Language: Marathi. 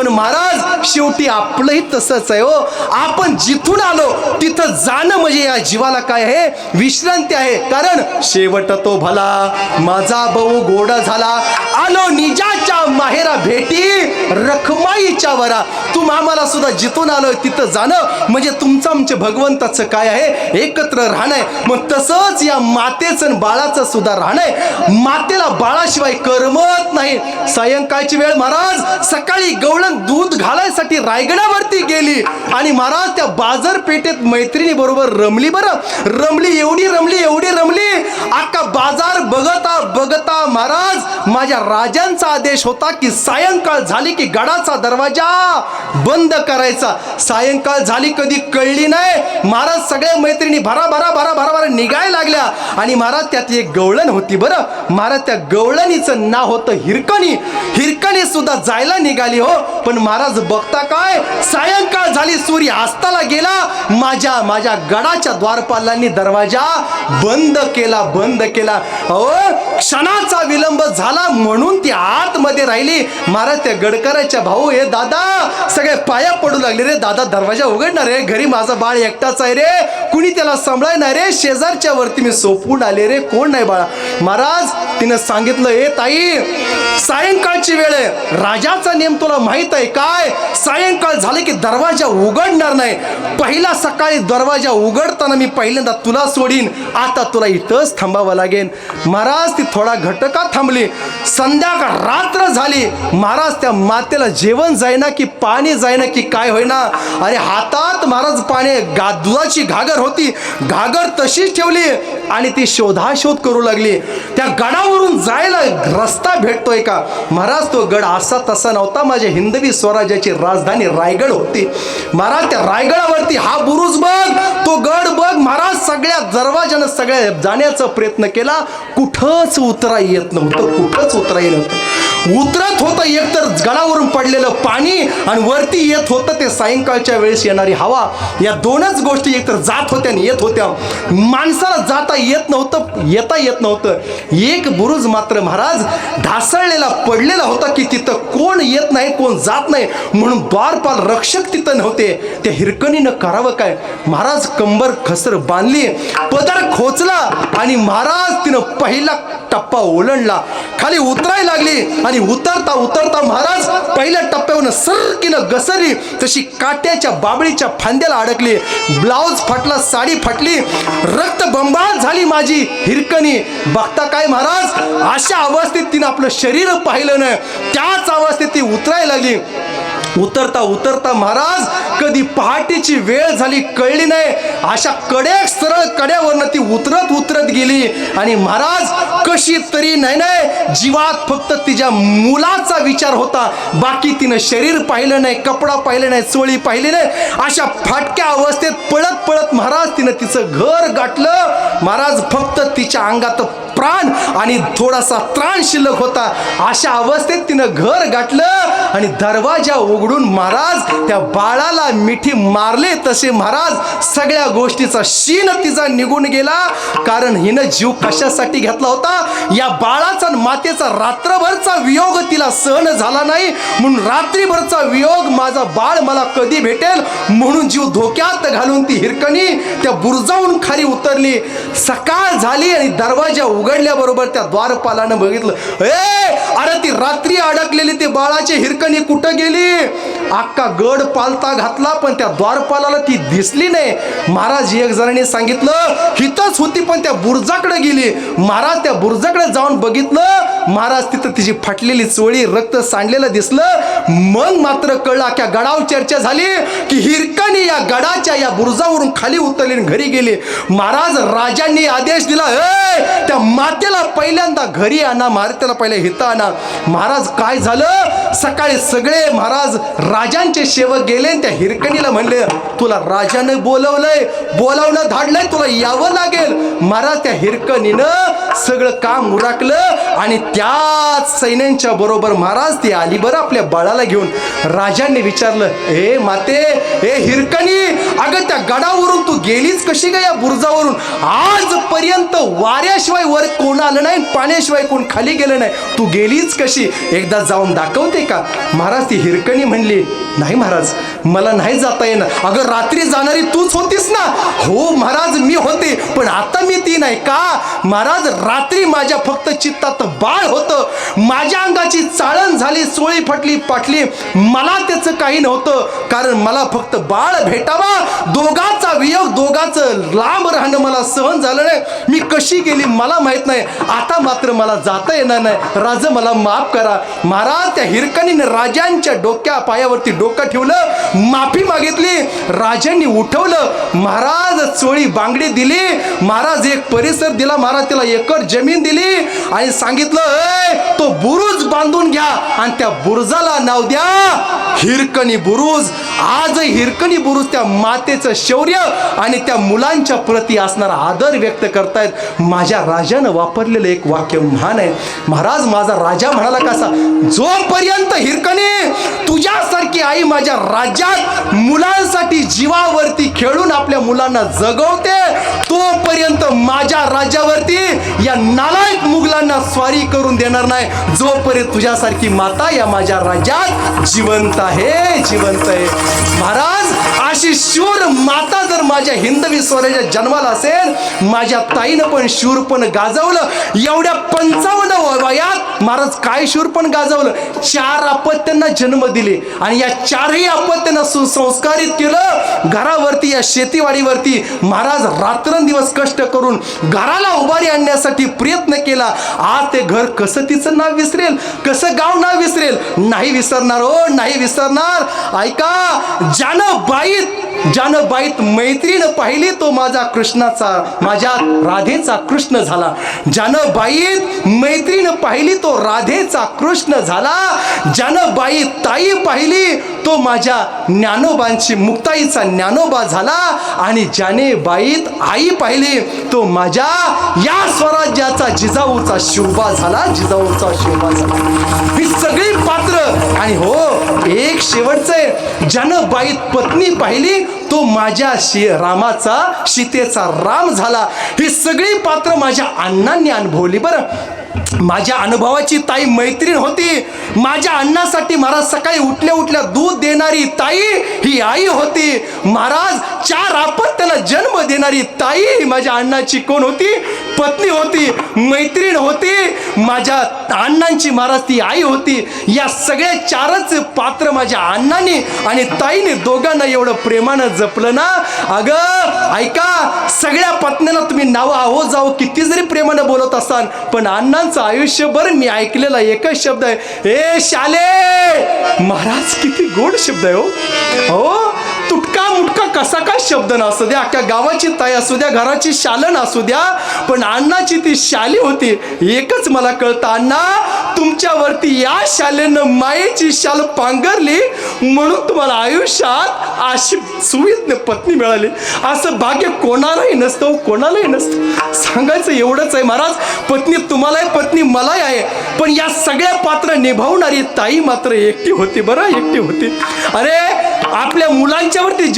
पण महाराज शेवटी आपलंही तसंच आहे हो. आपण जिथून आलो तिथं जाणं म्हणजे या जीवाला काय आहे? विश्रांती आहे. कारण शेवट तो भला माझा भाऊ गोड झाला. आलो निजाच्या माहेरा भेटी रखमाईच्या वरा. तुम आम्हाला सुद्धा जिथून आलोय तिथं जाणं म्हणजे तुमचं आमच्या भगवंताचं काय आहे? एकत्र राहणं आहे. मग तसंच या मातेचं आणि बाळाचं सुद्धा राहणं आहे. मातेला बाळाशिवाय करमत नाही. सायंकाळची वेळ महाराज सकाळी गवळण दूध घालायसाठी रायगडावरती गेली. आणि महाराज त्या बाजारपेठेत मैत्रिणी बरोबर रमली बरं. रमली एवढी रमली एवढी रमली. अख्खा बाजार बघता बघता महाराज माझ्या राजांचा आदेश होता की सायंकाळ झाली की गडाचा दरवाजा बंद करायचा. सायंकाळ झाली कधी कळली नाही. महाराज सगळ्या मैत्रिणी भरा भरा भरा भरा भरा निघायला लागल्या. आणि महाराज त्यात एक गवळण होती बरं. महाराज त्या गवळणीचं नाव होतं हिरकणी. हिरकणी सुद्धा जायला निघाली हो. पण महाराज बघता काय? सायंकाळ झाली सूर्य अस्ताला गेला. माझ्या माझ्या गडाच्या द्वारपालांनी दरवाजा बंद केला बंद केला. अहो क्षणाचा विलंब झाला म्हणून ती आतमध्ये राहिली. महाराज त्या गडकराच्या भाऊ हे दादा सगळे पाया पडू लागले रे. दादा दरवाजा उघडणार रे घरी माझा बाळ एकटाच आहे रे. कुणी त्याला सांभाळणार रे? शेजारच्या वरती मी सोपून आले रे. कोण नाही बाळा? महाराज तिनं सांगितलं हे ताई सायंकाळची वेळ आहे. राजाचा नेम तुला माहीत आहे काय? सायंकाळ झाले की दरवाजा उघडणार नाही. पहिला सकाळी दरवाजा उघडताना मी पहिल्यांदा तुला सोडीन. आता तुला इथंच थांबावं लागेल. महाराज ती थोडा घटका थांबली. संध्याकाळ रात्र झाली. महाराज त्या मातेला जेवण जाईना की पाणी जाईना की काय होईना. अरे हातात महाराज पाणी गा दुधाची घागर होती. घागर तशीच ठेवली आणि ती शोधाशोध करू लागली. त्या गडावरून जायला रस्ता भेटतोय का? महाराज तो गड असा तसा नव्हता. माझ्या हिंदवी स्वराज्याची राजधानी रायगड होती. महाराज त्या रायगडावरती हा बुरुज बघ. तो गड बघ. महाराज सगळ्या दरवाजानं सगळ्या जाण्याचा प्रयत्न केला. कुठंच उतरा येत नव्हतं कुठंच उतरा येत नव्हतं. उतरत होतं एकतर गडावरून पडलेलं पाणी आणि वरती येत होतं ते सायंकाळच्या वेळेस येणारी हवा. या दोनच गोष्टी एकतर जात होत्या आणि येत होत्या. माणसाला जाता येत नव्हतं येता येत नव्हतं. एक बुरुज मात्र महाराज ढासळलेला पडलेला होता की तिथं कोण येत नाही कोण जात नाही. म्हणून द्वारपाल रक्षक तिथं नव्हते. त्या हिरकणीनं करावं काय? महाराज कंबर खसर बांधली पदर खोचला आणि महाराज तिनं पहिला टप्पा ओलंडला. खाली उतरायला लागली आणि उतरता उतरता महाराज पहिल्या टप्प्यावरून सरकीनं घसरली. तशी काट्याच्या बाबळीच्या फांद्याला अडकली. ब्लाऊज फाटला साडी फाटली. रक्त बंबाळ झाली माझी हिरकणी. बघता काय महाराज? अशा अवस्थेत तिनं आपलं शरीर पाहिलं नाही. त्याच अवस्थेत ती उतरायला लागली. उतरता उतरता महाराज कधी पहाटेची वेळ झाली कळली नाही. अशा कड्या सरळ कड्यावरनं ती उतरत उतरत गेली. आणि महाराज कशी तरी नाही नाही जीवात फक्त तिच्या मुलाचा विचार होता. बाकी तिनं शरीर पाहिलं नाही कपडा पाहिलं नाही चोळी पाहिली नाही. अशा फाटक्या अवस्थेत पळत पळत महाराज तिनं तिचं घर गाठलं. महाराज फक्त तिच्या अंगात प्राण आणि थोडासा त्राण शिल्लक होता. अशा अवस्थेत तिनं घर गाठलं. आणि दरवाजा उघडून महाराज त्या बाळाला मिठी मारले तसे महाराज सगळ्या गोष्टीचा शीन तिचा निघून गेला. कारण हिनं जीव कशासाठी घेतला होता? या बाळाचा मातेचा रात्रभरचा वियोग तिला सहन झाला नाही. म्हणून रात्रीभरचा वियोग माझा बाळ मला कधी भेटेल? म्हणून जीव धोक्यात घालून ती हिरकणी त्या बुरजावून खाली उतरली. सकाळ झाली आणि दरवाजा उघडल्याबरोबर त्या द्वारपालानं बघितलं. ए अरे ती रात्री अडकलेली ते बाळाची हिरकणी कुठं गेली? अख्खा गड पालता घातला पण त्या द्वारपालाला ती दिसली नाही. महाराज एक जणांनी सांगितलं हितच होती पण त्या बुरजाकडे गेली. महाराज त्या बुरजाकडे जाऊन बघितलं. महाराज तिथं तिची फाटलेली चोळी रक्त सांडलेलं दिसलं. मग मात्र कळलं अख्या गडावर चर्चा झाली की हिरकणी या गडाच्या या बुरजावरून खाली उतरली आणि घरी गेली. महाराज राजांनी आदेश दिला "ए, त्या मातेला पहिल्यांदा घरी आणा मारतेला पहिले हिता आणा महाराज काय झालं? सकाळी सगळे महाराज राजांचे सेवक गेले त्या हिरकणीला म्हणले तुला राजानं बोलवलंय बोलावणं धाडलंय तुला यावं लागेल. महाराज त्या हिरकणीनं सगळं काम उराकलं आणि त्याच सैन्यांच्या बरोबर महाराज ती आली बरं आपल्या बाळाला घेऊन राजांनी विचारलं हे माते हे हिरकणी अगं त्या गडावर गेलीच कशी काय या बुरजावरून? आजपर्यंत वाऱ्याशिवाय वर कोण आलं नाही पाण्याशिवाय कोण खाली गेलं नाही. तू गेलीच कशी? एकदा जाऊन दाखवते का? महाराज ती हिरकणी म्हणली नाही महाराज मला नाही जाता येणार. अगं रात्री जाणारी तूच होतीस ना? हो महाराज मी होते पण आता मी ती नाही. का? महाराज रात्री माझ्या फक्त चित्तात बाळ होतं. माझ्या अंगाची चाळण झाली सोळी फटली पाटली. मला त्याचं काही नव्हतं कारण मला फक्त बाळ भेटावा दोघाचा वियोग दोघाचं लांब राहणं मला सहन झालं नाही. मी कशी गेली मला माहीत नाही. आता मात्र मला जाता येणार नाही. राज मला माफ करा. महाराज त्या हिरकणीने राजांच्या डोक्या पायावरती डोकं ठेवलं माफी मागितली. राजांनी उठवलं. महाराज चोळी बांगडी दिली. महाराज एक परिसर दिला. महाराज तिला एकर जमीन दिली. आणि सांगितलं तो बुरुज बांधून घ्या. आणि त्या बुरुजाला नाव द्या हिरकणी बुरुज. आज हिरकणी बुरुज त्या मातेचं शौर्य आणि त्या मुलांच्या प्रती असणारा आदर व्यक्त करतायत. माझ्या राजानं वापरलेलं एक वाक्य महान आहे. महाराज माझा राजा म्हणाला कसा जोपर्यंत हिरकणी तुझ्यासारखी आई माझ्या राज्यात मुलांसाठी जीवावरती खेळून आपल्या मुलांना जगवते तोपर्यंत माझ्या राज्यावरती या नालायक मुघलांना स्वारी करून देणार नाही. जोपर्यंत तुझ्यासारखी माता या माझ्या राज्यात जिवंत आहे जिवंत आहे. महाराज अशी शूर माता जर माझ्या हिंदवी स्वराज्यात जन्माला असेल माझ्या ताईनं पण शूरपण गाजवलं एवढ्या पंचावन्न महाराज काय शूरपण गाजवलं. चार अपत्यांना जन्म दिले. आणि या चारही अपत्यांना सुसंस्कारित केलं. घरावरती या शेतीवाडीवरती महाराज रात्रंदिवस कष्ट करून घराला उभारी आणण्यासाठी प्रयत्न केला. आज ते घर कसं तिचं नाव विसरेल? कसं गाव नाव विसरेल? नाही विसरणार हो नाही विसरणार. ऐका ज्यानं बाईत ज्यानं बाईत मैत्रीण पाहिली तो माझा कृष्णाचा माझ्या राधेचा कृष्ण झाला. ज्यानं बाईत मैत्रीण पाहिली तो राधेचा कृष्ण झाला. ज्यानं बाई ताई पाहिली तो माझ्या ज्ञानोबांची मुक्ताईचा ज्ञानोबा झाला आणि ज्याने बाईत आई पाहिली तो माझ्या या स्वराज्याचा जिजाऊचा शिवबा झाला जिजाऊचा शिवबा झाला. ही सगळी पात्र आणि हो एक शेवटचं आहे ज्यानं बाईत पत्नी पाहिली तो माझ्या शि रामाचा सीतेचा राम झाला. ही सगळी पात्र माझ्या अण्णांनी अनुभवली बरं. माझ्या अनुभवाची ताई मैत्रीण होती. माझ्या अण्णासाठी महाराज सकाळी उठल्या उठल्या दूध देणारी ताई ही आई होती. महाराज चार आपत्त्याला जन्म देणारी ताई ही माझ्या अण्णाची कोण होती? पत्नी होती मैत्रीण होती. माझ्या अण्णांची महाराज ती आई होती. या सगळ्या चारच पात्र माझ्या अण्णांनी आणि ताईने दोघांना एवढं प्रेमानं जपलं ना? अगं ऐका सगळ्या पत्न्यांना तुम्ही नावं आहो जाओ किती जरी प्रेमानं बोलत असाल पण अण्णांचं आयुष्यभर मी ऐकलेला एकच शब्द आहे. ए शाले! महाराज किती गोड शब्द आहे हो. हो. तुटका मुटका कसा काय शब्द नसू द्या अख्ख्या गावाची ताई असू द्या घराची शालन असू द्या पण अण्णाची ती शाली होती. एकच मला कळतं अण्णा तुमच्यावरती या शालेनं मायेची शाल पांघरली म्हणून तुम्हाला आयुष्यात अशी सुविध पत्नी मिळाली. असं भाग्य कोणालाही नसतं हो, कोणालाही नसतं. सांगायचं एवढंच आहे महाराज पत्नी तुम्हालाही पत्नी मलाही आहे. पण या सगळ्या पात्र निभावणारी ताई मात्र एकटी होती बरं एकटी होती. अरे आपल्या मुलांच्यावरती